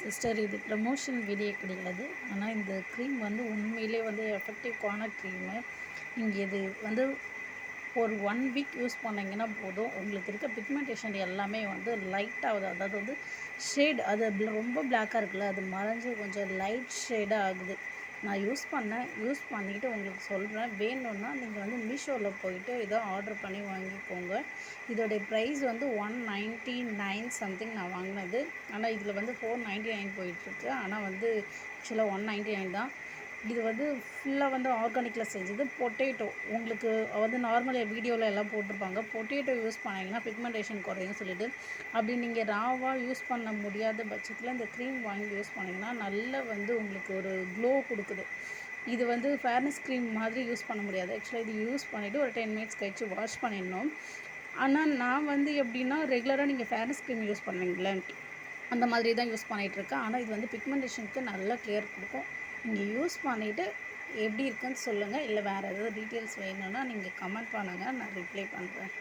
Sister இது promotion video கிடையாது. ஆனால் இந்த க்ரீம் வந்து உண்மையிலே வந்து எஃபெக்டிவான க்ரீமு நீங்கள் இது வந்து ஒரு ஒன் வீக் யூஸ் பண்ணிங்கன்னா போதும். உங்களுக்கு இருக்க பிக்மெண்டேஷன் எல்லாமே வந்து லைட் ஆகுது. அதாவது வந்து ஷேட் அது ரொம்ப பிளாக்காக இருக்குல்ல அது மறைஞ்சு கொஞ்சம் லைட் ஷேடாக ஆகுது. நான் யூஸ் பண்ணேன். யூஸ் பண்ணிவிட்டு உங்களுக்கு சொல்கிறேன் வேணும்னா நீங்கள் வந்து மீஷோவில் போயிட்டு இதை ஆர்டர் பண்ணி வாங்கிக்கோங்க. இதோடைய ப்ரைஸ் வந்து ஒன் நைன்ட்டி நைன் சம்திங் நான் வாங்கினது. ஆனால் இதில் வந்து ஃபோர் நைன்ட்டி நைன் போயிட்டுருக்கு ஆனால் வந்து ஆக்சுவலாக ஒன் நைன்ட்டி நைன் தான். இது வந்து ஃபுல்லாக வந்து ஆர்கானிக்கில் செஞ்சது. பொட்டேட்டோ உங்களுக்கு வந்து நார்மல் வீடியோவில் எல்லாம் போட்டிருப்பாங்க. பொட்டேட்டோ யூஸ் பண்ணிங்கன்னா பிக்மெண்டேஷன் குறையும் சொல்லிட்டு அப்படி நீங்கள் ராவாக யூஸ் பண்ண முடியாத பட்சத்தில் இந்த க்ரீம் வாங்கி யூஸ் பண்ணிங்கன்னா நல்ல வந்து உங்களுக்கு ஒரு க்ளோ கொடுக்குது. இது வந்து ஃபேர்னஸ் க்ரீம் மாதிரி யூஸ் பண்ண முடியாது. ஆக்சுவலாக இது யூஸ் பண்ணிவிட்டு ஒரு டென் மினிட்ஸ் கழிச்சு வாஷ் பண்ணிடணும். ஆனால் நான் வந்து எப்படின்னா ரெகுலராக நீங்கள் ஃபேர்னஸ் க்ரீம் யூஸ் பண்ணுவீங்களே அந்த மாதிரி தான் யூஸ் பண்ணிகிட்ருக்கேன் ஆனால் இது வந்து பிக்மெண்டேஷனுக்கு நல்ல கிளியர் கொடுக்கும். நீங்கள் யூஸ் பண்ணிவிட்டு எப்படி இருக்குன்னு சொல்லுங்கள் இல்லை வேறு ஏதாவது டீட்டெயில்ஸ் வேணும்னா நீங்கள் கமெண்ட் பண்ணுங்கள் நான் ரிப்ளை பண்ணுறேன்